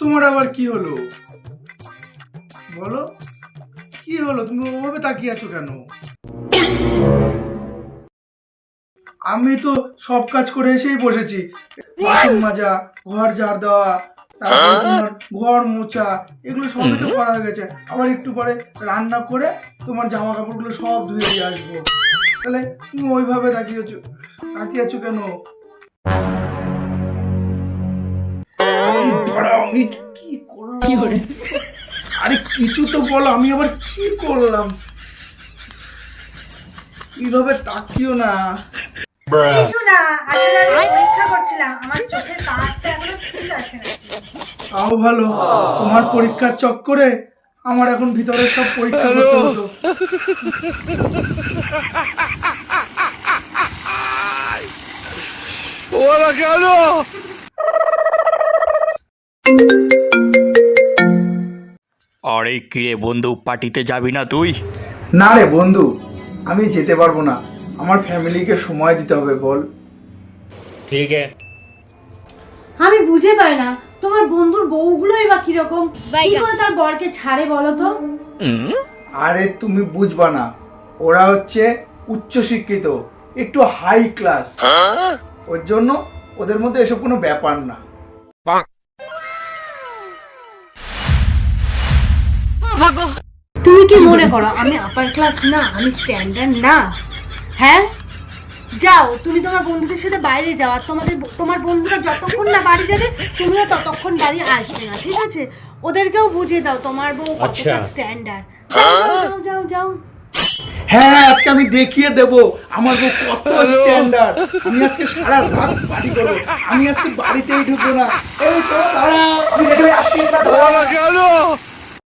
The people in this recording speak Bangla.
তোমার আবার কি হলো? বলো কি হলো? তুমি ওভাবে তাকিয়ে আছো কেন? আমি তো সব কাজ করে এসেই বসেছি। বাসন মাজা ঘর ঝাড় দেওয়া তারপরে তোমার ঘর মোছা এগুলো সবই তো করা হয়ে গেছে। আবার একটু পরে রান্না করে তোমার জামা কাপড়গুলো সব ধুয়ে দিয়ে আসব। তাহলে তুমি ওইভাবে তাকিয়ে আছো তাকিয়ে আছো কেন? আমি কি করলাম আরে কিছু তো বলো আমি আবার কি করলাম? এইভাবে তাকিও না। কিছু না আসলে আমি পরীক্ষা করছিলাম আমার চোখের পাহাড়টা এখনও ঠিক আছে নাকি? তাও ভালো তোমার পরীক্ষার চক্করে আমার এখন ভিতরে সব পরীক্ষা করতে হতো। আরে কিরে বন্ধু পার্টিতে যাবি না তুই? না রে বন্ধু আমি যেতে পারব না। আমার ফ্যামিলিকে সময় দিতে হবে বল। ঠিক আছে। আমি বুঝে পাই না তোমার বন্ধুর বউগুলোই বা কীরকম? কি করে তার বরকে ছাড়ে বলো তো? আরে তুমি বুঝবা না ওরা হচ্ছে উচ্চ শিক্ষিত একটু হাই হ্যাঁ? ক্লাস ওর জন্য ওদের মধ্যে এসব কোনো ব্যাপার না। তুমি কি মনে করো আমি আপার ক্লাস না আমি স্ট্যান্ডার্ড না? হ্যাঁ? যাও তুমি তোমার বন্ধুদের সাথে বাইরে যাও আর তোমাদের তোমার বন্ধুরা যতক্ষণ না বাড়ি যাবে তুমিও ততক্ষণ বাড়ি আসবে না ঠিক আছে? ওদেরকেও বুঝিয়ে দাও তোমার বউ কতটা আচ্ছা। স্ট্যান্ডার্ড যাও যাও যাও হ্যাঁ আজকে আমি দেখিয়ে দেব আমার বউ কত স্ট্যান্ডার্ড আমি আজকে সারা রাত পার্টি করব আমি আজকে বাড়িতেই ঢুকবো না। এই তো দাঁড়া আমি রেডি হয়ে আসছি।